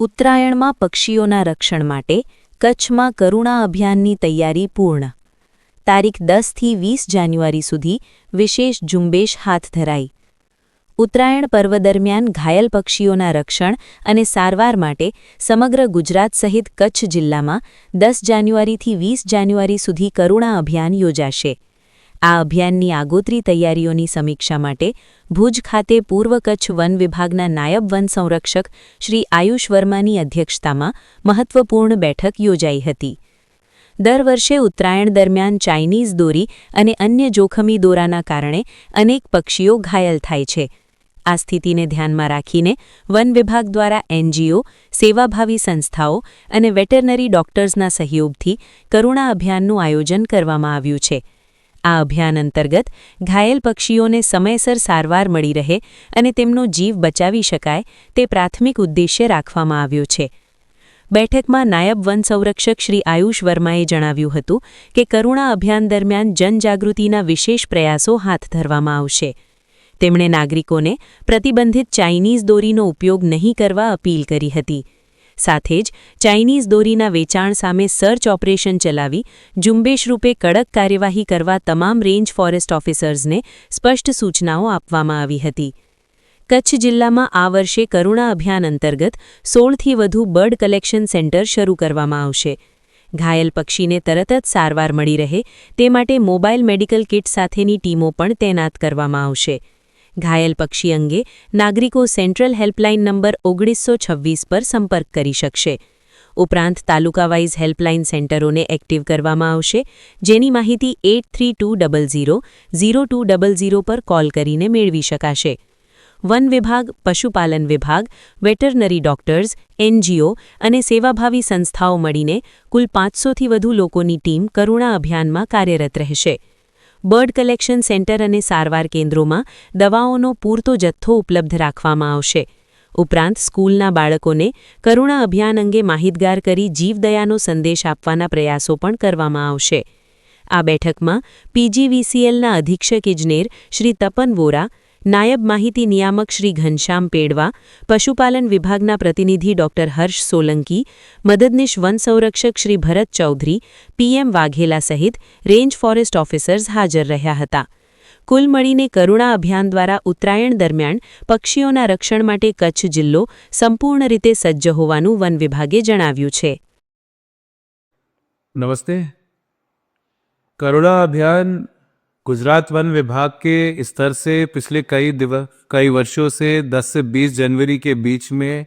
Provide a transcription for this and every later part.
ઉત્તરાયણમાં પક્ષીઓના રક્ષણ માટે કચ્છમાં કરુણા અભિયાનની તૈયારી પૂર્ણ. તારીખ દસથી વીસ જાન્યુઆરી સુધી વિશેષ ઝુંબેશ હાથ ધરાઈ. ઉત્તરાયણ પર્વ દરમિયાન ઘાયલ પક્ષીઓના રક્ષણ અને સારવાર માટે સમગ્ર ગુજરાત સહિત કચ્છ જિલ્લામાં દસ જાન્યુઆરીથી વીસ જાન્યુઆરી સુધી કરુણા અભિયાન યોજાશે. આ અભિયાનની આગોતરી તૈયારીઓની સમીક્ષા માટે ભુજ ખાતે પૂર્વ કચ્છ વન વિભાગના નાયબ વન સંરક્ષક શ્રી આયુષ વર્માની અધ્યક્ષતામાં મહત્વપૂર્ણ બેઠક યોજાઈ હતી. દર વર્ષે ઉત્તરાયણ દરમિયાન ચાઇનીઝ દોરી અને અન્ય જોખમી દોરાના કારણે અનેક પક્ષીઓ ઘાયલ થાય છે. આ સ્થિતિને ધ્યાનમાં રાખીને વન વિભાગ દ્વારા એનજીઓ, સેવાભાવી સંસ્થાઓ અને વેટરનરી ડોક્ટર્સના સહયોગથી કરુણા અભિયાનનું આયોજન કરવામાં આવ્યું છે. આ અભિયાન અંતર્ગત ઘાયલ પક્ષીઓને સમયસર સારવાર મળી રહે અને તેમનો જીવ બચાવી શકાય તે પ્રાથમિક ઉદ્દેશ્ય રાખવામાં આવ્યો છે. બેઠકમાં નાયબ વન સંરક્ષક શ્રી આયુષ વર્માએ જણાવ્યું હતું કે કરુણા અભિયાન દરમિયાન જનજાગૃતિના વિશેષ પ્રયાસો હાથ ધરવામાં આવશે. તેમણે નાગરિકોને પ્રતિબંધિત ચાઇનીઝ દોરીનો ઉપયોગ નહીં કરવા અપીલ કરી હતી. સાથે જ ચાઇનીઝ દોરીના વેચાણ સામે સર્ચ ઓપરેશન ચલાવી ઝુંબેશ રૂપે કડક કાર્યવાહી કરવા તમામ રેન્જ ફોરેસ્ટ ઓફિસર્સને સ્પષ્ટ સૂચનાઓ આપવામાં આવી હતી. કચ્છ જિલ્લામાં આ વર્ષે કરુણા અભિયાન અંતર્ગત સોળથી વધુ બર્ડ કલેક્શન સેન્ટર શરૂ કરવામાં આવશે. ઘાયલ પક્ષીને તરત જ સારવાર મળી રહે તે માટે મોબાઈલ મેડિકલ કિટ સાથેની ટીમો પણ તૈનાત કરવામાં આવશે. ઘાયલ પક્ષી અંગે નાગરિકો સેન્ટ્રલ હેલ્પલાઇન નંબર ઓગણીસો પર સંપર્ક કરી શકશે. ઉપરાંત તાલુકાવાઇઝ હેલ્પલાઇન સેન્ટરોને એક્ટિવ કરવામાં આવશે, જેની માહિતી eight three two double zero zero two double zero પર કોલ કરીને મેળવી શકાશે. વન વિભાગ, પશુપાલન વિભાગ, વેટરનરી ડોક્ટર્સ, એનજીઓ અને સેવાભાવી સંસ્થાઓ મળીને કુલ પાંચસોથી વધુ લોકોની ટીમ કરુણા અભિયાનમાં કાર્યરત રહેશે. બર્ડ કલેક્શન સેન્ટર અને સારવાર કેન્દ્રોમાં દવાઓનો પૂરતો જથ્થો ઉપલબ્ધ રાખવામાં આવશે. ઉપરાંત સ્કૂલના બાળકોને કરુણા અભિયાન અંગે માહિતગાર કરી જીવદયાનો સંદેશ આપવાના પ્રયાસો પણ કરવામાં આવશે. આ બેઠકમાં પીજીવીસીએલના અધિક્ષક ઇજનેર શ્રી તપન વોરા નાયબ માહિતી નિયામક શ્રી ઘનશ્યામ પેડવા, પશુપાલન વિભાગના પ્રતિનિધિ ડોક્ટર હર્ષ સોલંકી, મદદનીશ વનસંરક્ષક શ્રી ભરત ચૌધરી, પીએમ વાઘેલા સહિત રેન્જ ફોરેસ્ટ ઓફિસર્સ હાજર રહ્યા હતા. કુલ મળીને કરુણા અભિયાન દ્વારા ઉત્તરાયણ દરમિયાન પક્ષીઓના રક્ષણ માટે કચ્છ જિલ્લો સંપૂર્ણ રીતે સજ્જ હોવાનું વન વિભાગે જણાવ્યું છે. નમસ્તે. કરુણા અભિયાન गुजरात वन विभाग के स्तर से पिछले कई दिवस कई वर्षों से 10 से 20 जनवरी के बीच में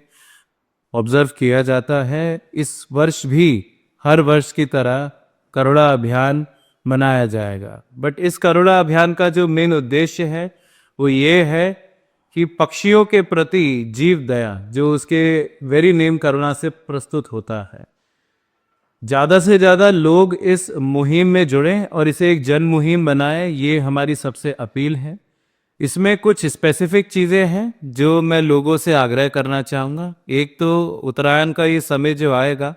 ऑब्ज़र्व किया जाता है। इस वर्ष भी हर वर्ष की तरह करोड़ा अभियान मनाया जाएगा। बट इस करोड़ा अभियान का जो मेन उद्देश्य है, वो ये है कि पक्षियों के प्रति जीव दया, जो उसके वेरी नेम करुणा से प्रस्तुत होता है। ज़्यादा से ज़्यादा लोग इस मुहिम में जुड़ें और इसे एक जन मुहिम बनाएँ, ये हमारी सबसे अपील है। इसमें कुछ स्पेसिफिक चीज़ें हैं जो मैं लोगों से आग्रह करना चाहूँगा। एक तो उत्तरायण का ये समय जो आएगा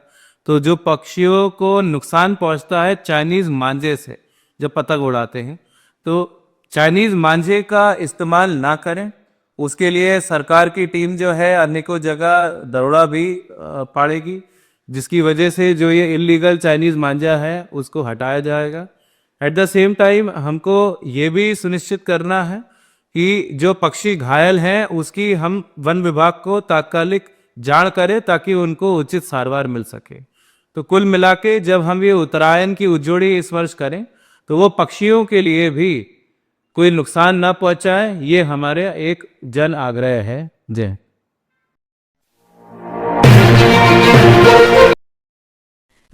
तो जो पक्षियों को नुकसान पहुँचता है चाइनीज़ मांझे से, जब पतंग उड़ाते हैं तो चाइनीज़ मांझे का इस्तेमाल ना करें। उसके लिए सरकार की टीम जो है अनेकों जगह दरोड़ा भी पाड़ेगी। जिसकी वजह से जो ये इलीगल चाइनीज़ मांझा है, उसको हटाया जाएगा। एट द सेम टाइम हमको ये भी सुनिश्चित करना है कि जो पक्षी घायल हैं, उसकी हम वन विभाग को तात्कालिक जान करें ताकि उनको उचित सारवार मिल सके। तो कुल मिला के जब हम ये उत्तरायण की उज्जोड़ी इस वर्ष करें तो वो पक्षियों के लिए भी कोई नुकसान ना पहुँचाए, ये हमारे एक जन आग्रह है। जय